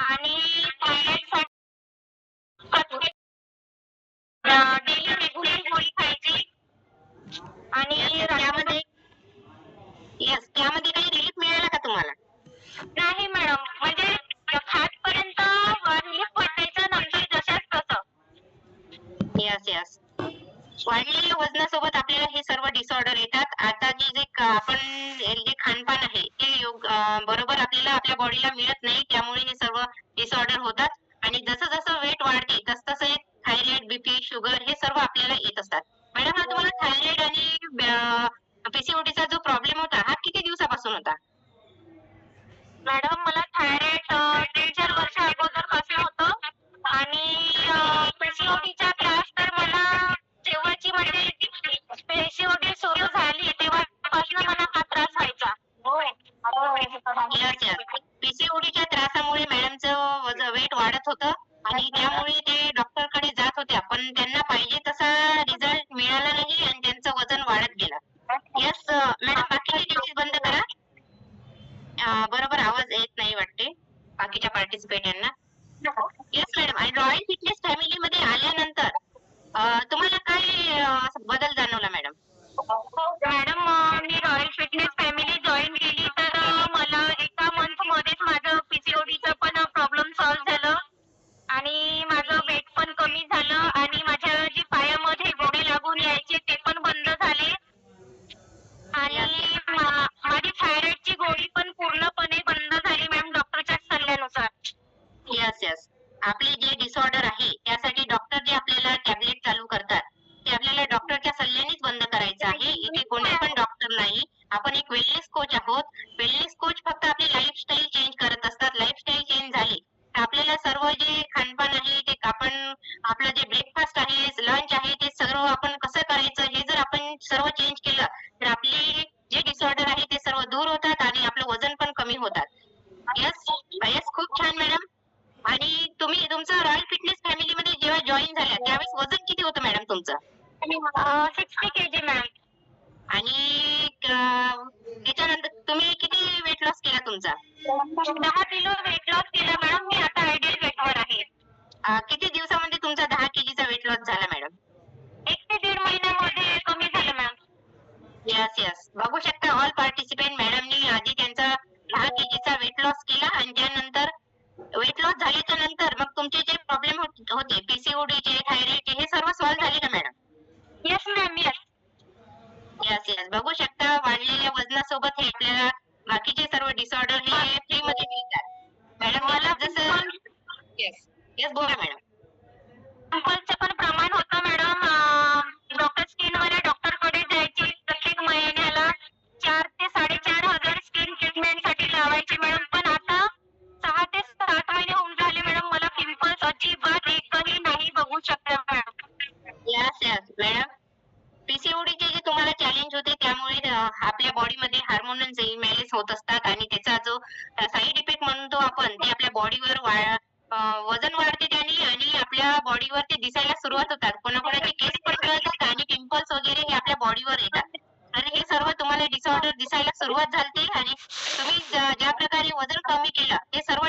आणि थायरॉइडसाठी daily regular गोळी खायची आणि त्यामध्ये वाढलेल्या वजनासोबत आपल्याला हे सर्व डिसऑर्डर येतात. आता जे जे आपण जे खानपान आहे ते योग बरोबर आपल्याला आपल्या बॉडीला मिळत नाही. त्यामुळे हे सर्व डिसऑर्डर होतात. आणि जसं जसं वेट वाढते तस तसं थायरॉइड बीपी शुगर हे सर्व आपल्याला येत असतात. मॅडम हा तुम्हाला थायरॉइड आणि पीसीओडीचा जो प्रॉब्लेम होता हा किती दिवसापासून होता? मॅडम मला वेलनेस कोच आहोत. वेलनेस कोच फक्त आपली लाईफस्टाईल चेंज करत असतात. लाईफस्टाईल चेंज झाली. तर आपल्याला सर्व जे खानपान आहे ते आपण आपलं जे ब्रेकफास्ट आहे लंच आहे ते सर्व आपण कसं करायचं हे जर आपण सर्व चेंज केलं तर आपले जे डिसऑर्डर आहे ते सर्व दूर होतात आणि आपलं वजन पण कमी होतात. यस यस खूप छान मॅडम आणि तुम्ही तुमचं रॉयल फिटनेस फॅमिली मध्ये जेव्हा जॉईन झाल्या त्यावेळेस वजन किती होतं मॅडम तुमचं? सिक्स्टी के जी मॅम आणि त्याच्यानंतर तुम्ही किती वेट लॉस केला तुमचा? दहा किलो वेट लॉस केला मॅडम मी आता आयडियल वेटवर आहे. अं, किती दिवसामध्ये तुमचा दहा केजीचा वेट लॉस झाला मॅडम एक ते दीड महिन्यामध्ये कमी झालं मॅम यस यस बघू शकता ऑल पार्टिसिपेंट येस बोला मॅडम पिंपल्सचं पण प्रमाण होतं मॅडम डॉक्टर स्किनवाल्या डॉक्टरकडे जायची. प्रत्येक महिन्याला चार ते साडेचार हजार स्किन ट्रीटमेंटसाठी लावायची मॅडम पण आता सहा ते सात महिने होऊन झाले मॅडम मला पिंपल्स अजिबात एकही नाही बघू शकते मॅडम यस यस मॅडम पीसीओडीचे जे तुम्हाला चॅलेंज होते त्यामुळे आपल्या बॉडीमध्ये हार्मोन्स इमॅलेस होत असतात आणि त्याचा जो साईड इफेक्ट म्हणतो आपण ते आपल्या बॉडीवर वजन वाढते त्याने आणि आपल्या बॉडीवर ते दिसायला सुरुवात होतात. कोणाकोणाचे केस पण गळतात आणि पिंपल्स वगैरे हे आपल्या बॉडीवर येतात. तर हे सर्व तुम्हाला डिसऑर्डर दिसायला सुरुवात झालते आणि तुम्ही ज्या प्रकारे वजन कमी केलं ते सर्व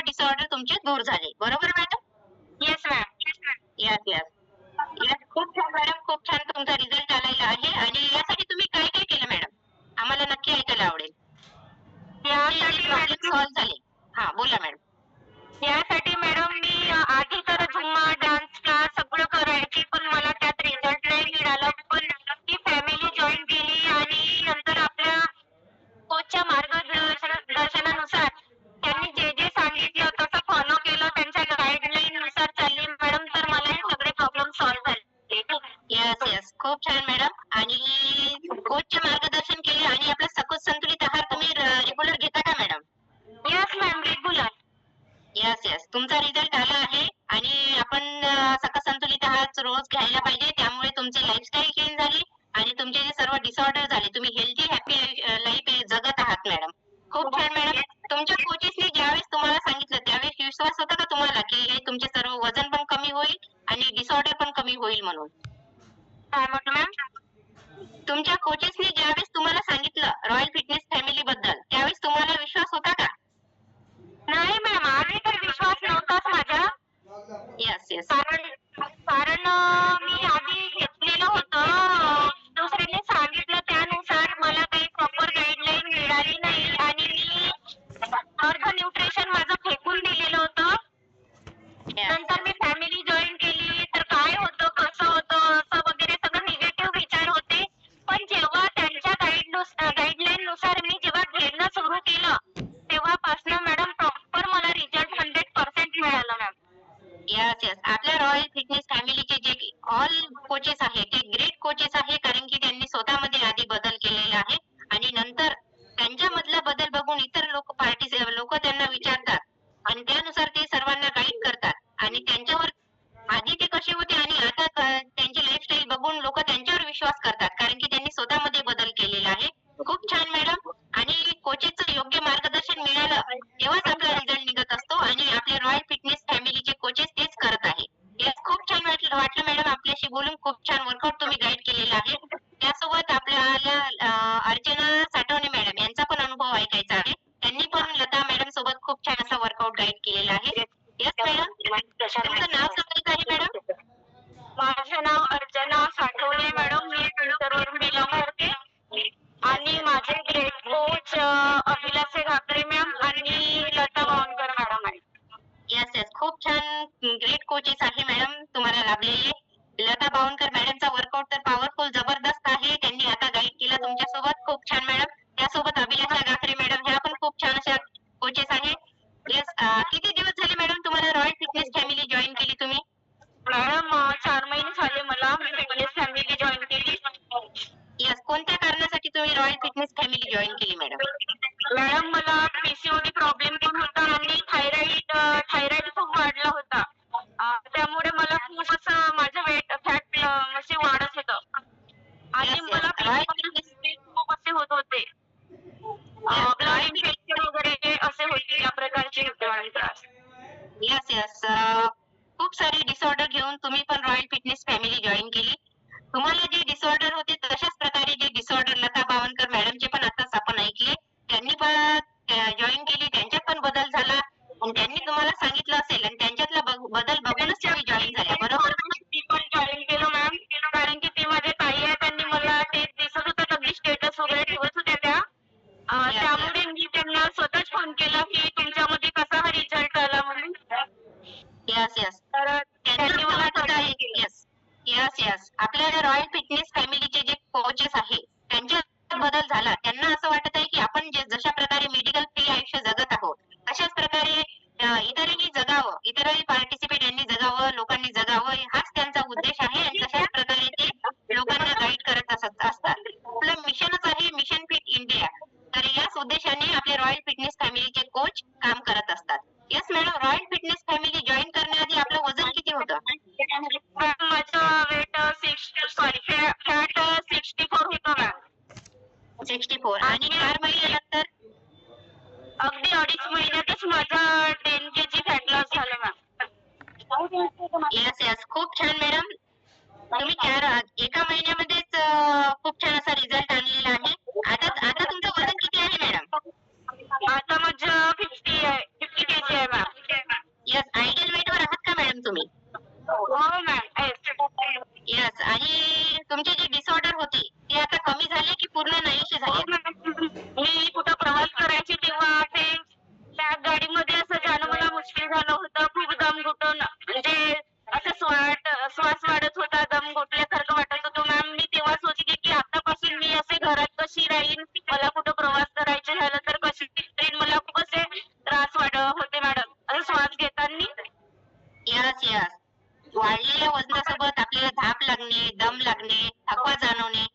यस तुमचा रिझल्ट आला आहे आणि आपण सकस संतुलित आहार रोज घ्यायला पाहिजे. त्यामुळे तुमची लाईफस्टाईल चेंज झाली आणि तुमचे जे सर्व डिसऑर्डर झाले तुम्ही हेल्दी हॅपी लाईफ जगत आहात मॅडम खूप छान मॅडम तुमच्या कोचेसने ज्यावेळेस तुम्हाला सांगितलं त्यावेळेस विश्वास होता का तुम्हाला की हे तुमचे सर्व वजन पण कमी होईल आणि डिसऑर्डर पण कमी होईल म्हणून? काय म्हटलं मॅम तुमच्या कोचेसने ज्यावेळेस तुम्हाला सांगितलं रॉयल फिटनेस फॅमिली बद्दल त्यावेळेस तुम्हाला विश्वास होता का? नाही मॅम आधी येस येस कारण कारण मी आधी घेतलेलं होतं. दुसऱ्यांनी सांगितलं त्यानुसार मला काही प्रॉपर गाईडलाईन मिळाली नाही. कोचेस आहे ते ग्रेट कोचेस आहे कारण की त्यांनी स्वतःमध्ये आधी बदल केलेला आहे. आणि नंतर त्यांच्यामधला बदल बघून इतर लोक पार्टी लोक त्यांना विचारतात. आणि त्यानुसार ते सर्वांना गाईड करतात. आणि त्यांच्यावर आधी ते कसे होते आणि आता त्यांची लाईफस्टाईल बघून लोक त्यांच्यावर विश्वास करतात. कारण की त्यांनी स्वतःमध्ये बदल केलेला आहे. खूप छान मॅडम आणि कोचेसचं योग्य मार्गदर्शन मिळालं तेव्हाच माझं नाव अर्चना साठवणे मॅडम. मी फिल्टरवरून बिलॉंग करते आणि माझे great coach Abhilasha Ghakare ma'am आणि लता बावनकर मॅडम आहे येस येस खूप छान ग्रेट कोचेस आहे मॅडम तुम्हाला लाभलेले लता बावनकर मॅडमचा वर्कआउट तर पॉवरफुल जबरदस्त आहे. त्यांनी आता गाईड केला तुमच्यासोबत. खूप छान मॅडम. त्यासोबत अभिलाषा गाखरे मॅडम ह्या पण खूप छान अशा कोचेस आहे येस किती जॉईन केली त्यांच्यात पण बदल झाला. आणि त्यांनी तुम्हाला सांगितलं असेल आणि त्यांच्यातला बदल बघूनच तुम्ही जॉईन झाल्या बरोबर? मी पण जॉईन केलं मॅम कारण की ते माझे ताई आहे त्यांनी मला ते दिसत होतं अगदी स्टेटस वगैरे ठेवत होत्या त्या. त्यामुळे मी त्यांना स्वतःच फोन केला की तुमच्यामध्ये कसा हा रिझल्ट आला म्हणून. येस येस तर त्यांनी मला. येस येस येस आपल्या रॉयल फिटनेस आपले रॉयल फिटनेस फॅमिलीचे कोच काम करत असतात. Yes madam royal fitness family join करण्याआधी आपलं वज़न किती होतं? माझं weight sixty sorry fat sixty four होतं मॅम सिक्स्टी फोर आणि चार महिन्यानंतर अगदी अडीच महिन्यातच माझा ten K G fat loss झालं मॅम येस येस खूप छान मॅडम तुम्ही चार एका महिन्यामध्येच अं, खूप छान असा रिझल्ट वजनासोबत आपल्याला धाप लागणे दम लागणे थकवा जाणवणे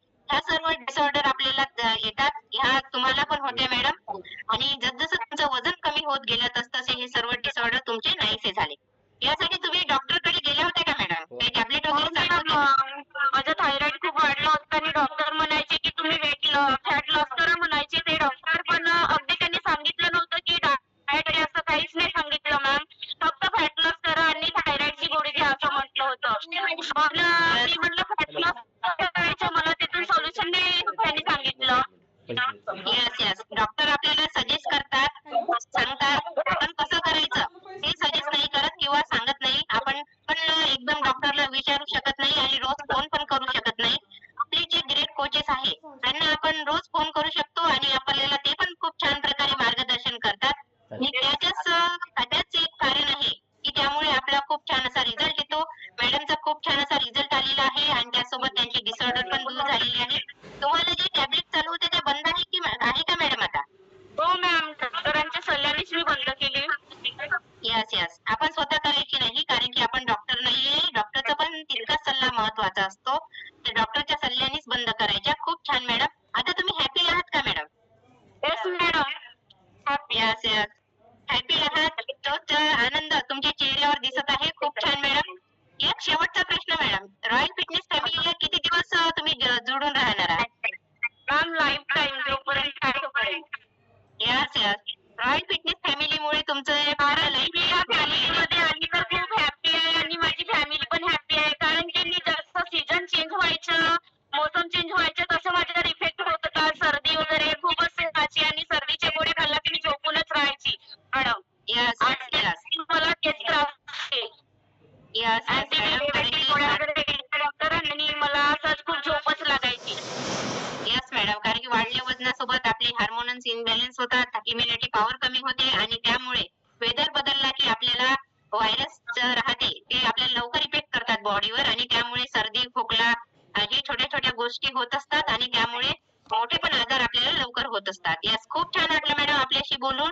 विचारू शकत short बॉडीवर आणि त्यामुळे सर्दी खोकला अशी छोट्या छोट्या गोष्टी होत असतात आणि त्यामुळे मोठे पण आजार आपल्याला लवकर होत असतात. यास खूप छान वाटलं मॅडम आपल्याशी बोलून.